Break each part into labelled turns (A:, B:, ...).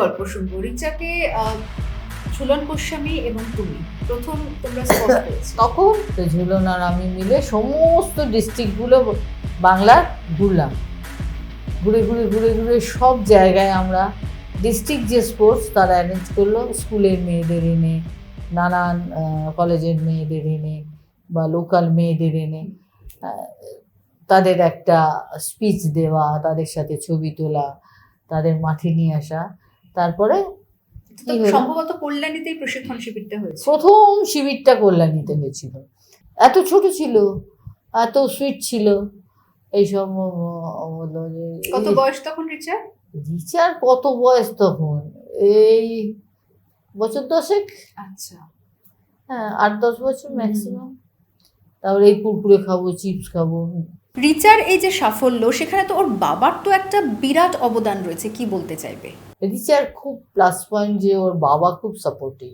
A: গল্প শুনব। রিচাকে ঝুলন গোস্বামী এবং তুমি। প্রথম তোমরা
B: তখন ঝুলন আর আমি মিলে সমস্ত ডিস্ট্রিক্টগুলো বাংলার ঘুরলাম। ঘুরে ঘুরে ঘুরে ঘুরে সব জায়গায় আমরা ডিস্ট্রিক্ট যে স্পোর্টস তারা অ্যারেঞ্জ করল। স্কুলের মেয়েদের এনে নানান কলেজের মেয়েদের এনে বা লোকাল মেয়েদের এনে তাদের একটা স্পিচ দেওয়া তাদের সাথে ছবি তোলা তাদের মাঠে নিয়ে আসা। তারপরে
A: সম্ভবত কল্যাণীতেই প্রশিক্ষণ শিবিরটা হয়েছে।
B: প্রথম শিবিরটা কল্যাণীতে হয়েছিল। এত ছোট ছিল এত সুইট ছিল এইসব
A: কত বয়স তখন রিচা
B: রিচার কত বয়স তখন? এই বছর দশেক?
A: আচ্ছা।
B: হ্যাঁ আট দশ বছর ম্যাক্সিমাম তারপরে এই কুরকুরে খাব চিপস খাব
A: রিচার এই যে সাফল্য সেখানে তো ওর বাবার তো একটা বিরাট অবদান রয়েছে কি বলতে চাইবে?
B: রিচার খুব প্লাস পয়েন্ট যে ওর বাবা খুব সাপোর্টিভ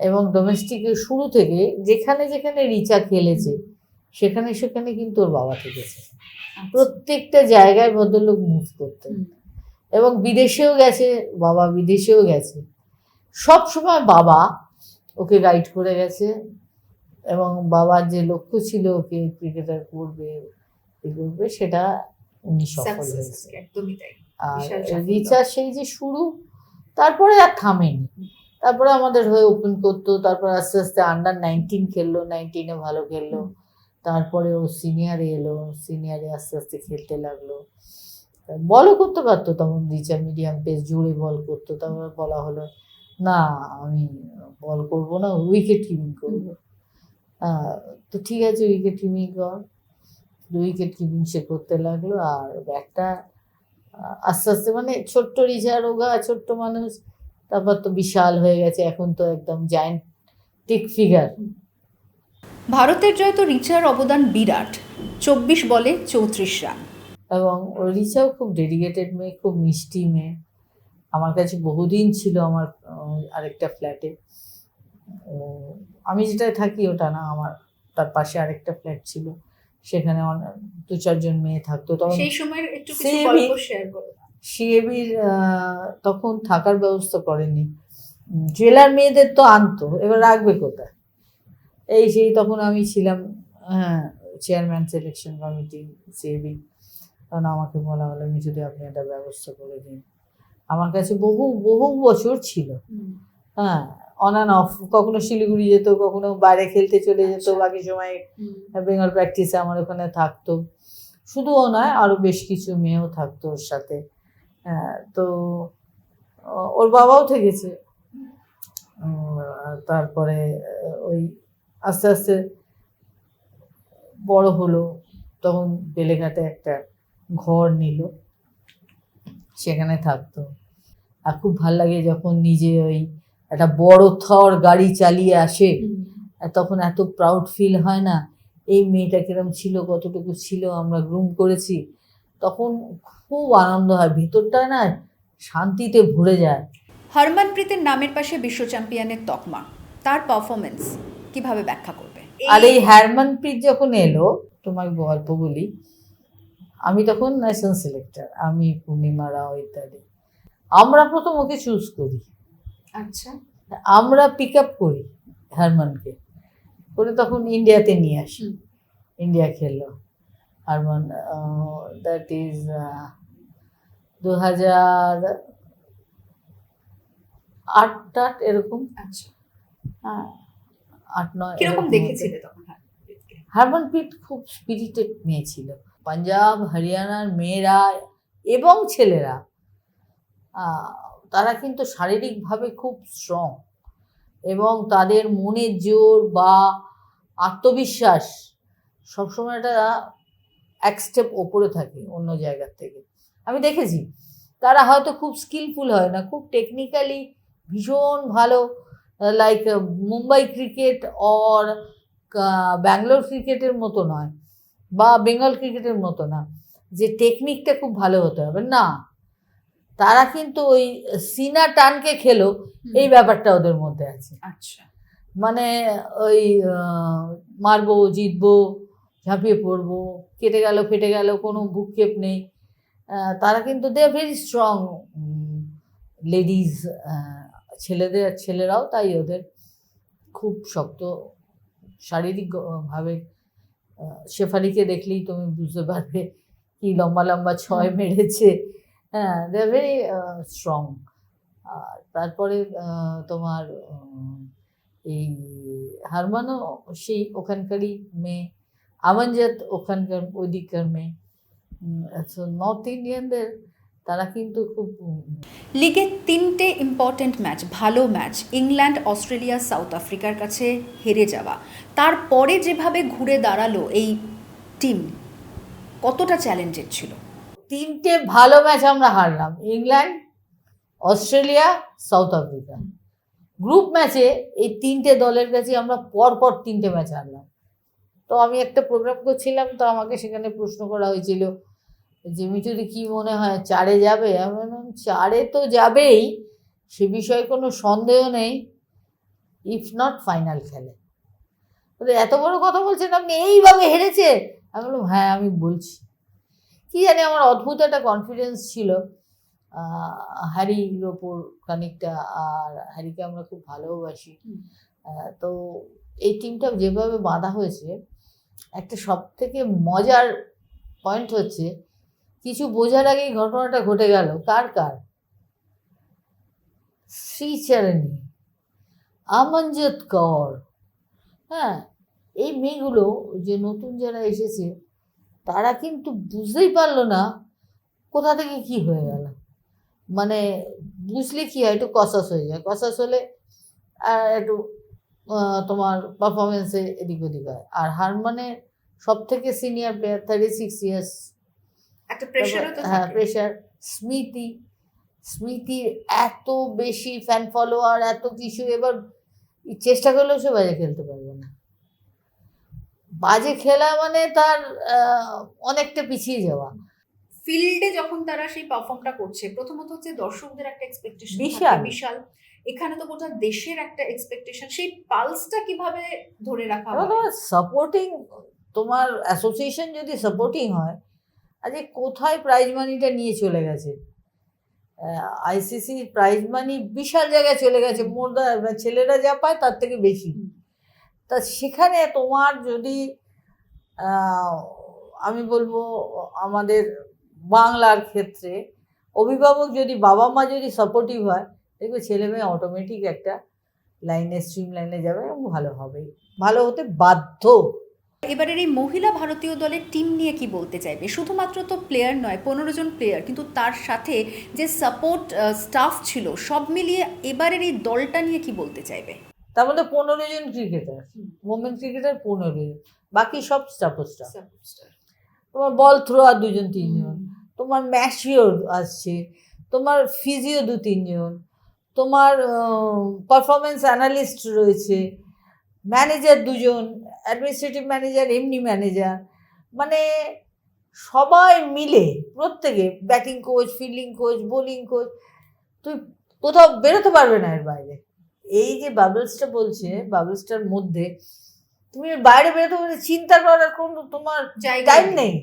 B: এবং ডোমেস্টিকের শুরু থেকে যেখানে যেখানে রিচা খেলেছে সেখানে সেখানে কিন্তু ওর বাবা থেকেছে। প্রত্যেকটা জায়গায় ভদ্রলোক মুভ করতেন। এবং বিদেশেও গেছে বাবা বিদেশেও গেছে। সব সময় বাবা ওকে গাইড করে গেছে। এবং বাবার যে লক্ষ্য ছিল ওকে ক্রিকেটার করবে এ করবে সেটা উনি সফল হয়েছে আর রিচা সেই যে শুরু তারপরে আর থামেনি। তারপরে আমাদের হয়ে ওপেন করতো তারপর আস্তে আস্তে আন্ডার নাইনটিন খেললো নাইনটিনে ভালো খেললো। তারপরে ও সিনিয়রে এলো সিনিয়রে আস্তে আস্তে খেলতে লাগল। বলও করতে পারতো তখন রিচা মিডিয়াম পেস জোরে বল করতো তারপর বলা হলো না আমি বল করব না উইকেট কিপিং করব। তো ঠিক আছে উইকেট কিপিং কর। উইকেট কিপিং সে করতে লাগল আর ব্যাটটা আস্তে আস্তে মানে ছোট্ট রিচা রোগা ছোট্ট মানুষ তারপর তো বিশাল হয়ে গেছে এখন তো একদম জায়েন্ট টিক ফিগার
A: ভারতের জয় তো রিচার অবদান বিরাট চব্বিশ বলে চৌত্রিশ রান।
B: এবং ও রিচাও খুব ডেডিকেটেড মেয়ে খুব মিষ্টি মেয়ে। আমার কাছে বহুদিন ছিল আমার আরেকটা ফ্ল্যাটে আমি যেটা থাকি ওটা না আমার তার পাশে আরেকটা ফ্ল্যাট ছিল। সেখানে দু চারজন মেয়ে থাকতো। তখন
A: সেই সময়ের একটু কিছু গল্প শেয়ার করো।
B: সিএবির তখন থাকার ব্যবস্থা করেনি। জেলার মেয়েদের তো আনতো এবার রাখবে কোথায়? এই সেই তখন আমি ছিলাম হ্যাঁ চেয়ারম্যান সিলেকশন কমিটি সিএবি তখন আমাকে বলা হলো যদি আপনি একটা ব্যবস্থা করে দিন। আমার কাছে বহু বহু বছর ছিল। হ্যাঁ অন অ্যান্ড অফ কখনো শিলিগুড়ি যেত কখনো বাইরে খেলতে চলে যেত
A: আচ্ছা।
B: বাকি সময় বেঙ্গল প্র্যাকটিসে আমার ওখানে থাকতো। শুধু ও নয় আরও বেশ কিছু মেয়েও থাকতো ওর সাথে। হ্যাঁ, তো ওর বাবাও থেকেছে। তারপরে ওই আস্তে আস্তে বড় হলো তখন বেলেঘাটে একটা ঘর নিল। সেখানে থাকতো। আর খুব ভালো লাগে যখন নিজে ওই একটা বড় থর গাড়ি চালিয়ে আসে তখন এত প্রাউড ফিল হয় না। এই মেয়েটা কিরম ছিল কতটুকু ছিল আমরা গ্রুম করেছি। তখন খুব আনন্দ হয়। ভিতরটা না শান্তিতে ভরে যায়।
A: হরমনপ্রীতের নামের পাশে বিশ্ব চ্যাম্পিয়নের তকমা। তার পারফরমেন্স কীভাবে ব্যাখ্যা করবে?
B: আর এই হ্যারমানপ্রীত যখন এলো তোমাকে গল্প বলি আমি তখন ন্যাশনাল সিলেক্টর আমি পূর্ণিমা রাও ইত্যাদি। আমরা প্রথম ওকে চুজ করি।
A: আচ্ছা।
B: আমরা পিক আপ করি হারমানকে। করে তখন ইন্ডিয়াতে নিয়ে আসি। ইন্ডিয়া খেললো। হারমান দ্যাট ইজ দু হাজার আট আট এরকম।
A: আচ্ছা।
B: হ্যাঁ, আট নয়
A: কীরকম
B: এরকম
A: দেখেছিলে তখন?
B: হারমনপ্রীত খুব স্পিরিটেড মেয়ে ছিল। পাঞ্জাব হরিয়ানার মেয়েরা এবং ছেলেরা তারা কিন্তু শারীরিকভাবে খুব স্ট্রং এবং তাদের মনের জোর বা আত্মবিশ্বাস সবসময় একটা এক স্টেপ ওপরে থাকে অন্য জায়গার থেকে। আমি দেখেছি, তারা হয়তো খুব স্কিলফুল হয় না, খুব টেকনিক্যালি ভীষণ ভালো like Mumbai cricket or Bangalore ক্রিকেটের মতো নয় বা বেঙ্গল ক্রিকেটের মতো না, যে টেকনিকটা খুব ভালো হতে হবে। না তারা কিন্তু ওই সিনা টানকে খেলো এই ব্যাপারটা ওদের মধ্যে আছে।
A: আচ্ছা।
B: মানে ওই মারবো জিতবো ঝাঁপিয়ে পড়ব কেটে গেল ফেটে গেল কোনো ভূক্ষেপ নেই। তারা কিন্তু দে ভেরি স্ট্রং লেডিজ ছেলেদের ছেলেরাও তাই ওদের খুব শক্ত শারীরিকভাবে শেফালিকে দেখলেই তুমি বুঝতে পারবে কি লম্বা লম্বা ছয় মেরেছে। হ্যাঁ দে আর ভেরি স্ট্রং আর তারপরে তোমার এই হারমানও সেই ওখানকারই মেয়ে আমনজাত ওখানকার ওইদিককার মেয়ে। নর্থ ইন্ডিয়ানদের তারা কিন্তু খুব উম,
A: লিগে তিনটে ইম্পর্ট্যান্ট ম্যাচ ভালো ম্যাচ ইংল্যান্ড অস্ট্রেলিয়া সাউথ আফ্রিকার কাছে হেরে যাওয়া। তারপরে যেভাবে ঘুরে দাঁড়াল এই টিম কতটা চ্যালেঞ্জের ছিল?
B: তিনটে ভালো ম্যাচ আমরা হারলাম, England, Australia, South Africa. Group ম্যাচে এই তিনটে দলের কাছে আমরা পরপর তিনটে ম্যাচ হারলাম। তো আমি একটা প্রোগ্রাম করছিলাম, তো আমাকে সেখানে প্রশ্ন করা হয়েছিল যে মিটুরি কি মনে হয় চারে যাবে? আমি বললাম, চারে তো যাবেই, সে বিষয়ে কোনো সন্দেহ নেই ইফ নট ফাইনাল খেলে। এত বড় কথা বলছেন, আপনি এইভাবে হেরেছে আমি বললাম হ্যাঁ আমি বলছি। কি জানি আমার অদ্ভুত একটা কনফিডেন্স ছিল। হ্যারির ওপর খানিকটা আর হ্যারিকে আমরা খুব ভালোবাসি। তো এই টিমটা যেভাবে বাঁধা হয়েছে একটা সব থেকে মজার পয়েন্ট হচ্ছে কিছু বোঝার আগেই ঘটনাটা ঘটে গেল। কার কার? শ্রীচরণী আমনজত কর। হ্যাঁ এই মেয়েগুলো যে নতুন যারা এসেছে তারা কিন্তু বুঝতেই পারল না কোথা থেকে কি হয়ে গেল। মানে বুঝলে কি হয় একটু কসাস হয়ে যায়। কসাস হলে আর একটু তোমার পারফরমেন্সে এদিক ওদিক হয়। আর হারমানের সব থেকে senior player thirty six years
A: একটা প্রেশারও তো
B: হ্যাঁ প্রেশার স্মৃতি স্মৃতির এত বেশি ফ্যান ফলোয়ার এত কিছু এবার চেষ্টা করলেও সে বাজে খেলতে পারবে না বাজে খেলা মানে তার অনেকটা পিছিয়ে যাওয়া।
A: ফিল্ডে যখন তারা সেই পারফর্মটা করছে প্রথমত হচ্ছে দর্শকদের একটা এক্সপেকটেশন
B: বিশাল।
A: বিশাল। এখানে তো গোটা দেশের একটা এক্সপেকটেশন সেই পালসটা কীভাবে ধরে রাখা
B: সাপোর্টিং তোমার অ্যাসোসিয়েশন যদি সাপোর্টিং হয় আজকে কোথায় প্রাইজ মানিটা নিয়ে চলে গেছে? আইসিসি প্রাইজ মানি বিশাল জায়গায় চলে গেছে। মোরদা ছেলেরা যা পায় তার থেকে বেশি। তা সেখানে তোমার যদি আমি বলব আমাদের বাংলার ক্ষেত্রে অভিভাবক যদি বাবা মা যদি সাপোর্টিভ হয়, দেখবে ছেলে মেয়ে অটোমেটিক একটা লাইনে স্ট্রিম লাইনে যাবে এবং ভালো হবে। ভালো হতে বাধ্য।
A: এবারের এই মহিলা ভারতীয় দলের টিম নিয়ে কি বলতে চাইবে? শুধুমাত্র তো প্লেয়ার নয়, পনেরো জন প্লেয়ার কিন্তু তার সাথে যে সাপোর্ট স্টাফ ছিল, সব মিলিয়ে এবারের এই দলটা নিয়ে কি বলতে চাইবে?
B: তার মধ্যে পনেরো জন ক্রিকেটার। ওমেন ক্রিকেটার পনেরো জন বাকি সব স্টাফ স্টাফ তোমার বল থ্রো আর দুজন তিনজন তোমার ম্যাশিওর আসছে তোমার ফিজিও দু তিনজন তোমার পারফরমেন্স অ্যানালিস্ট রয়েছে ম্যানেজার দুজন অ্যাডমিনিস্ট্রেটিভ ম্যানেজার এমনি ম্যানেজার মানে সবাই মিলে প্রত্যেকে batting coach fielding coach bowling coach তুই কোথাও বেরোতে পারবে না এর বাইরে। এই যে বাবলসটা বলছে বাবলসটার মধ্যে তুমি বাইরে বেরোতে পারবে চিন্তা করার কোনো তোমার টাইম নেই।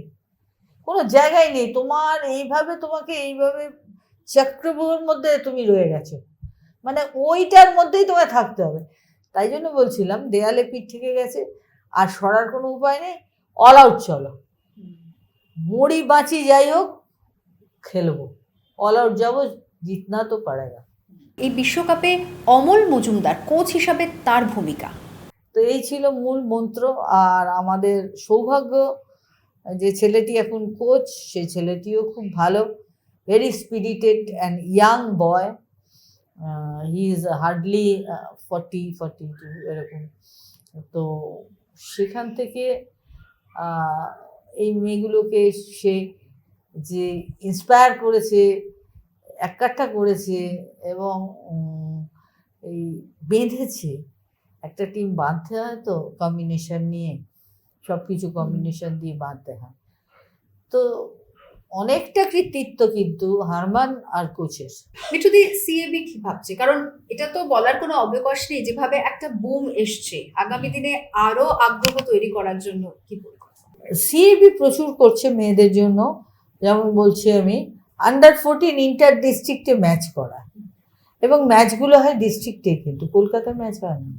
B: কোনো জায়গায় নেই। তোমার এইভাবে তোমাকে এইভাবে চক্রব্যূহের মধ্যে তুমি রয়ে গেছো। মানে ওইটার মধ্যেই তোমায় থাকতে হবে। তাই জন্য বলছিলাম দেয়ালে পিঠ থেকে গেছে আর সরার কোনো উপায় নেই। অল আউট চলো। মরি বাঁচি যাই হোক খেলব। অল আউট যাব জিতনা তো পারেগা
A: এই বিশ্বকাপে অমল মজুমদার কোচ হিসাবে তার ভূমিকা।
B: তো এই ছিল মূল মন্ত্র আর আমাদের সৌভাগ্য যে ছেলেটি এখন কোচ সেই ছেলেটিও খুব ভালো very spirited and young boy he is hardly forty forty two এরকম। তো সেখান থেকে এই মেয়েগুলোকে সে যে ইন্সপায়ার করেছে একাট্টা করেছে এবং এই বেঁধেছে। একটা টিম বাঁধতে হয় তো কম্বিনেশন নিয়ে সব কিছু কম্বিনেশন দিয়ে বাঁধতে হয়। তো অনেকটা কৃতিত্ব কিন্তু হারমান আর কোচের।
A: মিঠুদি সিএবি কি ভাবছে? কারণ এটা তো বলার কোনো অবকাশ নেই যেভাবে একটা বুম এসছে। আগামী দিনে আরও আগ্রহ তৈরি করার জন্য কি পরিকল্পনা?
B: সিএবি প্রচুর করছে মেয়েদের জন্য। যেমন বলছি আমি আন্ডার ফোরটিন ইন্টার ডিস্ট্রিক্টে ম্যাচ করা। এবং ম্যাচগুলো হয় ডিস্ট্রিক্টে কিন্তু। কলকাতা ম্যাচ হয় না।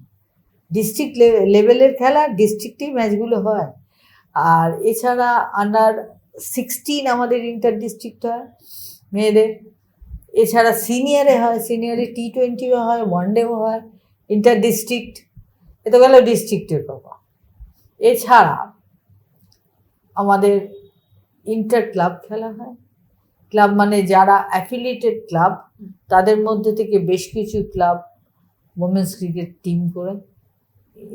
B: ডিস্ট্রিক্ট লেভেলের খেলা ডিস্ট্রিক্টেই ম্যাচগুলো হয়। আর এছাড়া আন্ডার সিক্সটিন আমাদের ইন্টার ডিস্ট্রিক্ট হয় মেয়েদের। এছাড়া সিনিয়রে হয়। সিনিয়রে টি টোয়েন্টিও হয় ওয়ানডেও হয়। ইন্টার ডিস্ট্রিক্ট এ তো গেল ডিস্ট্রিক্টের কথা এছাড়া আমাদের ইন্টার ক্লাব খেলা হয়। ক্লাব মানে যারা অ্যাফিলিয়েটেড ক্লাব তাদের মধ্যে থেকে বেশ কিছু ক্লাব ওমেন্স ক্রিকেট টিম করে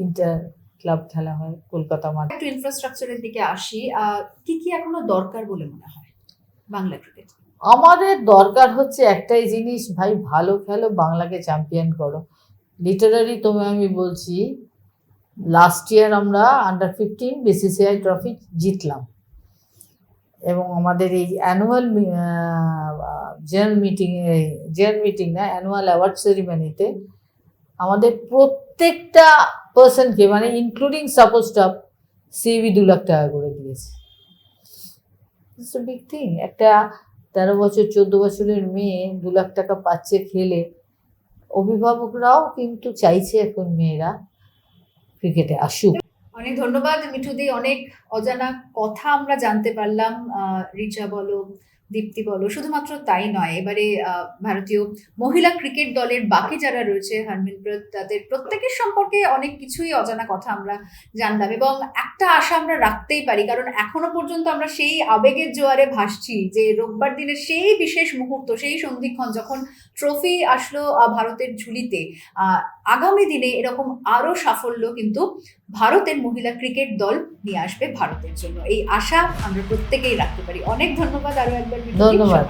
B: ইন্টার ক্লাব খেলা হয় কলকাতা মাঠে।
A: একটু ইনফ্রাস্ট্রাকচারের দিকে আসি কি কি এখনও দরকার বলে মনে হয় বাংলা ক্রিকেট
B: আমাদের দরকার হচ্ছে একটাই জিনিস ভাই ভালো খেলো বাংলাকে চ্যাম্পিয়ন করো। লিটারারি তুমি আমি বলছি লাস্ট ইয়ার আমরা আন্ডার ফিফটিন বিসিসিআই ট্রফি জিতলাম। এবং আমাদের এই annual general meeting general meeting না অ্যানুয়াল অ্যাওয়ার্ড সেরিমনিতে আমাদের প্রত্যেকটা পার্সনকে মানে ইনক্লুডিং সাপোজ স্টাফ সিবি দু লাখ টাকা করে দিয়েছে। বিগ থিং একটা তেরো বছর, চোদ্দ বছরের মেয়ে দু লাখ টাকা পাচ্ছে খেলে। অভিভাবকরাও কিন্তু চাইছে এখন মেয়েরা ক্রিকেটে আসুক।
A: অনেক ধন্যবাদ, মিঠুদি। অনেক অজানা কথা আমরা জানতে পারলাম। রিচা বলো, দীপ্তি বলো, শুধুমাত্র তাই নয়, এবারে ভারতীয় মহিলা ক্রিকেট দলের বাকি যারা রয়েছে, হরমিনপ্রীত, তাদের প্রত্যেকের সম্পর্কে অনেক কিছুই অজানা কথা আমরা জানলাম এবং একটা আশা আমরা রাখতেই পারি, কারণ এখনও পর্যন্ত আমরা সেই আবেগের জোয়ারে ভাসছি যে রোববার দিনের সেই বিশেষ মুহূর্ত, সেই সন্ধিক্ষণ যখন ট্রফি আসলো ভারতের ঝুলিতে আগামী দিনে এরকম আরও সাফল্য কিন্তু ভারতের মহিলা ক্রিকেট দল নিয়ে আসবে ভারতের জন্য। এই আশা আমরা প্রত্যেকেই রাখতে পারি। অনেক ধন্যবাদ আরও একবার
B: ধন্যবাদ।